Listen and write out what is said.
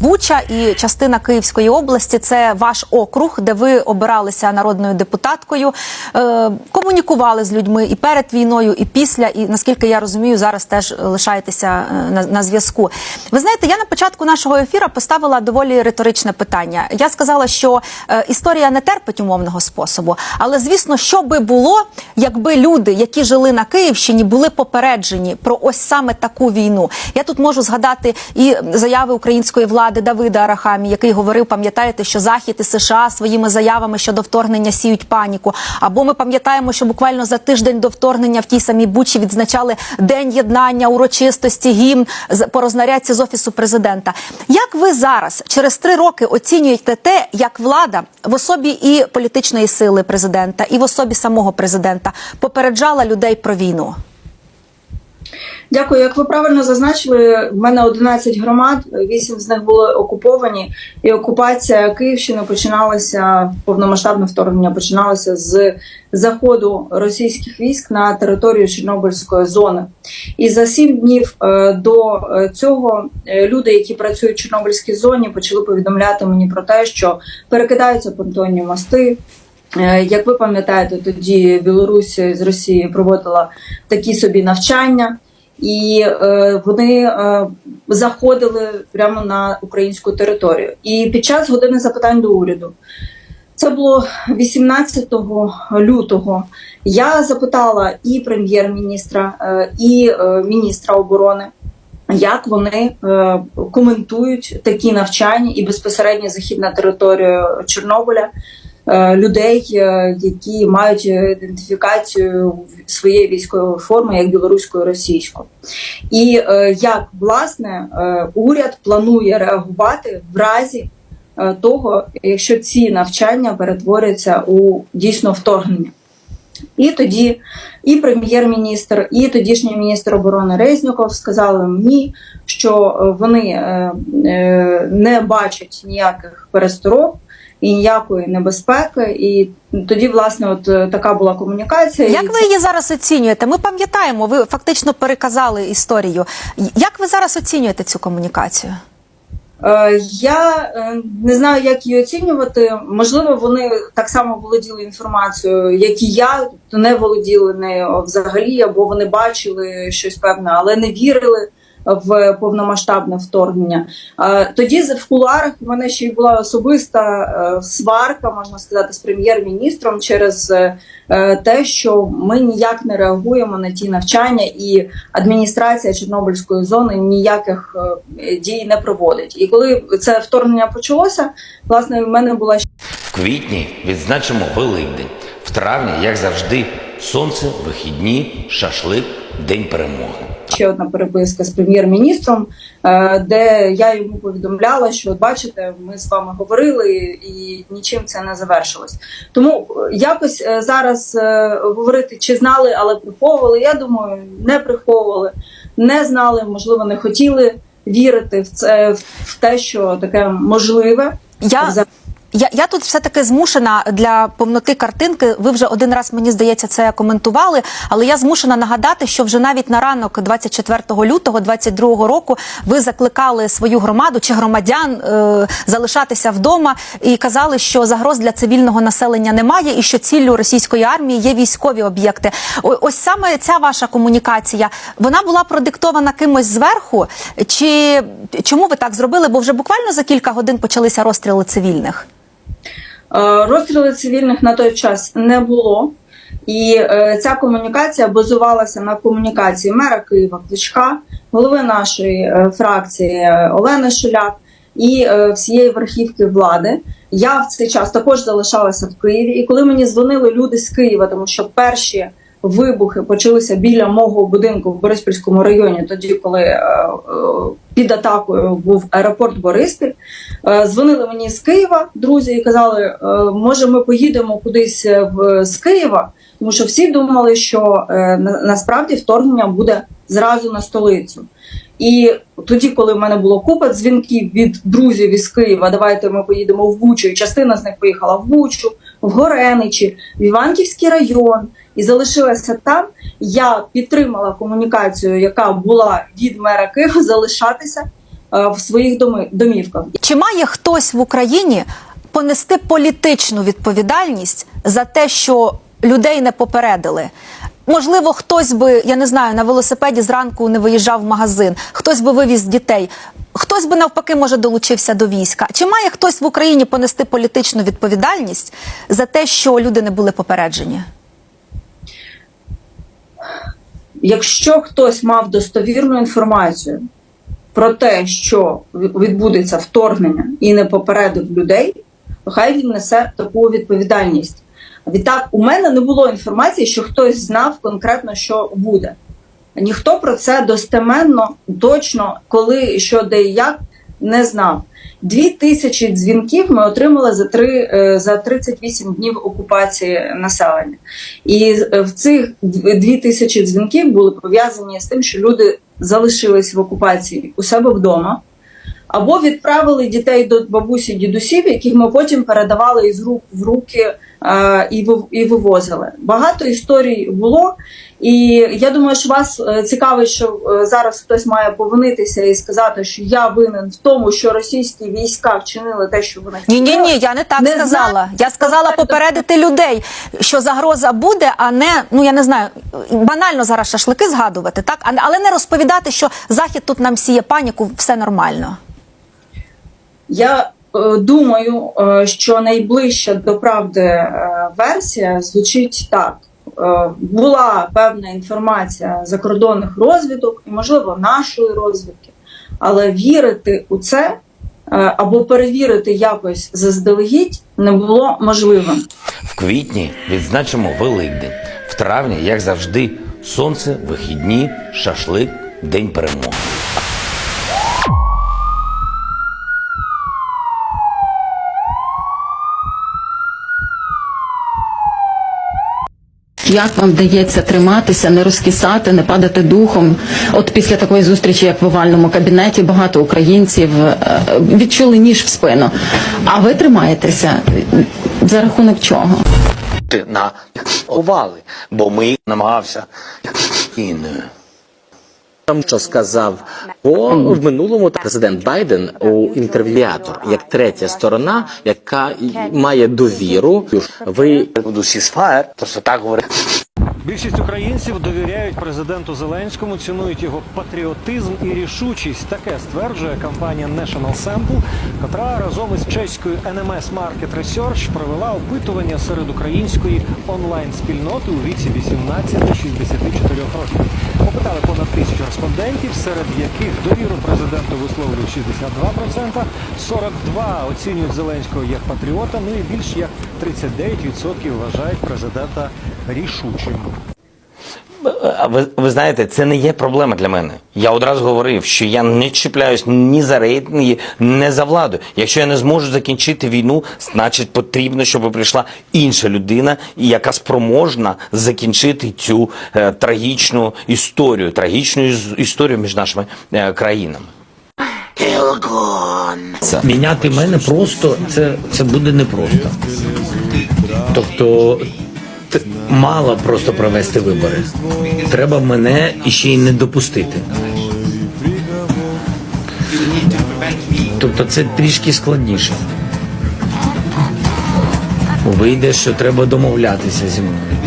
Буча і частина Київської області це ваш округ, де ви обиралися народною депутаткою, е, комунікували з людьми і перед війною, і після. І наскільки я розумію, зараз теж лишаєтеся е, на, на зв'язку. Ви знаєте, я на початку нашого ефіру поставила доволі риторичне питання. Я сказала, що е, історія не терпить умовного способу, але звісно, що би було, якби люди, які жили на Київщині, були попереджені про ось саме таку війну. Я тут можу згадати і заяви української влади Давида Арахамі, який говорив, пам'ятаєте, що Захід і США своїми заявами щодо вторгнення сіють паніку. Або ми пам'ятаємо, що буквально за тиждень до вторгнення в тій самій Бучі відзначали день єднання, урочистості, гімн по рознарядці з офісу президента. Як ви зараз, через три роки, оцінюєте те, як влада в особі і політичної сили президента, і в особі самого президента попереджала людей про війну? Дякую. Як ви правильно зазначили, в мене 11 громад, 8 з них були окуповані, і окупація Київщини починалася повномасштабне вторгнення починалося з заходу російських військ на територію Чорнобильської зони. І за 7 днів е, до е, цього е, люди, які працюють в Чорнобильській зоні, почали повідомляти мені про те, що перекидаються понтонні мости. Як ви пам'ятаєте, тоді Білорусь з Росії проводила такі собі навчання, і е, вони е, заходили прямо на українську територію. І під час години запитань до уряду, це було 18 лютого. Я запитала і прем'єр-міністра, е, і е, міністра оборони. Як вони е, коментують такі навчання і безпосередньо захід на територію Чорнобиля людей, е, які мають ідентифікацію своєї військової форми як білоруською російською, і е, як власне е, уряд планує реагувати в разі е, того, якщо ці навчання перетворяться у дійсно вторгнення. І тоді і прем'єр-міністр, і тодішній міністр оборони Резніков сказали мені, що е, вони е, е, не бачать ніяких пересторог і ніякої небезпеки. І тоді, власне, от е, така була комунікація. І Як ви її зараз оцінюєте? Ми пам'ятаємо, ви фактично переказали історію. Як ви зараз оцінюєте цю комунікацію? Е, Я е, не знаю, як її оцінювати. Можливо, вони так само володіли інформацією, як і я, тобто не володіли нею взагалі, або вони бачили щось певне, але не вірили в повномасштабне вторгнення. Е, Тоді в кулуарах в мене ще й була особиста е, сварка, можна сказати, з прем'єр-міністром через е, те, що ми ніяк не реагуємо на ті навчання, і адміністрація Чорнобильської зони ніяких дій не проводить. І коли це вторгнення почалося, власне, в мене була В квітні відзначимо Великдень. В травні, як завжди, сонце, вихідні, шашлик, день перемоги. Ще одна переписка з прем'єр-міністром, е, де я йому повідомляла, що от бачите, ми з вами говорили, і нічим це не завершилось. Тому е, якось е, зараз говорити, чи знали, але приховували. Я думаю, не приховували, не знали, можливо, не хотіли вірити в це в те, що таке можливе. Я. я, я тут все таки змушена для повноти картинки. Ви вже один раз мені здається це коментували, але я змушена нагадати, що вже навіть на ранок 24 лютого 22 року ви закликали свою громаду чи громадян е, залишатися вдома і казали, що загроз для цивільного населення немає, і що ціллю російської армії є військові об'єкти. Ось саме ця ваша комунікація вона була продиктована кимось зверху, чи чому ви так зробили? Бо вже буквально за кілька годин почалися розстріли цивільних. Е, Розстріли цивільних на той час не було, і е, ця комунікація базувалася на комунікації мера Києва Кличка, голови нашої е, фракції Олени Шуляк і всієї верхівки влади. Я в цей час також залишалася в Києві. І коли мені дзвонили люди з Києва, тому що перші вибухи почалися біля мого будинку в Бориспільському районі, тоді коли е, е, під атакою був аеропорт Бориспіль. Е, Дзвонили мені з Києва друзі і казали, може, ми поїдемо кудись в з Києва, тому що всі думали, що насправді вторгнення буде зразу на столицю. І тоді, коли в мене було купа дзвінків від друзів із Києва, давайте ми поїдемо в Бучу, і частина з них поїхала в Бучу, в Гореничі, в Іванківський район і залишилася там. Я підтримала комунікацію, яка була від мера Києва, залишатися е, в своїх домівках. Чи має хтось в Україні понести політичну відповідальність за те, що людей не попередили? Можливо, хтось би, я не знаю, на велосипеді зранку не виїжджав в магазин, хтось би вивіз дітей, хтось би навпаки може долучився до війська. Чи має хтось в Україні понести політичну відповідальність за те, що люди не були попереджені? Якщо хтось мав достовірну інформацію про те, що відбудеться вторгнення і не попередив людей, то хай він несе таку відповідальність. Відтак, у мене не було інформації, що хтось знав конкретно, що буде. Ніхто про це достеменно, точно, коли, що, де і як, не знав. Дві тисячі дзвінків ми отримали за три е, за 38 днів окупації населення. І е, в цих дві тисячі дзвінків були пов'язані з тим, що люди залишились в окупації у себе вдома, або відправили дітей до бабусі, дідусів, яких ми потім передавали із рук в руки і, і вивозили. Багато історій було. І я думаю, що вас е, цікавить, що е, зараз хтось має повинитися і сказати, що я винен в тому, що російські війська вчинили те, що вони Ні, ні, ні, я не так Не сказала. знаю. Я сказала попередити людей, що загроза буде, а не ну я не знаю, банально зараз шашлики згадувати, так але не розповідати, що захід тут нам сіє паніку, все нормально. Я думаю, е, що найближча до правди е, версія звучить так. Е, Була певна інформація закордонних розвідок, і, можливо, нашої розвідки, але вірити у це е, або перевірити якось заздалегідь не було можливим. В квітні відзначимо Великдень. В травні, як завжди, сонце, вихідні, шашлик, день перемоги. Як вам вдається триматися, не розкисати, не падати духом? От після такої зустрічі, як в овальному кабінеті, багато українців е, відчули ніж в спину. А ви тримаєтеся за рахунок чого? на овали, бо ми намагався. Там, що сказав бо в минулому президент Байден у інтерв'ятор як третя сторона, яка має довіру. Ви до сісфаєр, то що так говорить. Більшість українців довіряють президенту Зеленському, цінують його патріотизм і рішучість. Таке стверджує компанія National Sample, котра разом із чеською NMS Market Research провела опитування серед української онлайн-спільноти у віці 18-64 років. Опитали понад тисячу респондентів, серед яких довіру президенту висловлюють 62%, 42 оцінюють Зеленського як патріота, ну і більш як 39% вважають президента рішучим. А Ви, ви знаєте, це не є проблема для мене. Я одразу говорив, що я не чіпляюсь ні за рейтинги, ні за владу. Якщо я не зможу закінчити війну, значить потрібно, щоб прийшла інша людина, яка спроможна закінчити цю е, трагічну історію, трагічну іс- історію між нашими е, країнами. Міняти мене просто це, це буде непросто. Тобто мало просто провести вибори. Треба мене іще й не допустити. Тобто це трішки складніше. Вийде, що треба домовлятися зі мною.